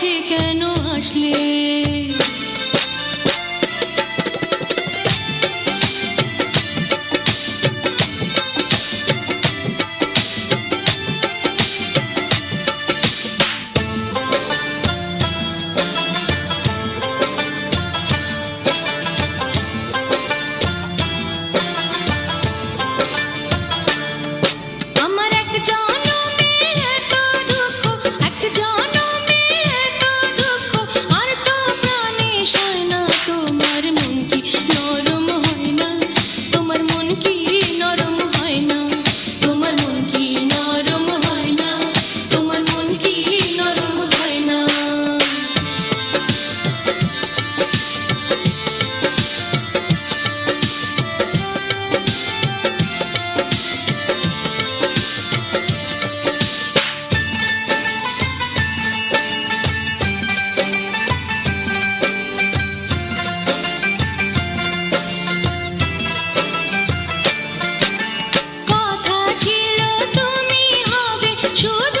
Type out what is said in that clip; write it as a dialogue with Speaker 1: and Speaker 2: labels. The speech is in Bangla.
Speaker 1: কাছে কেন আসলে? শুধু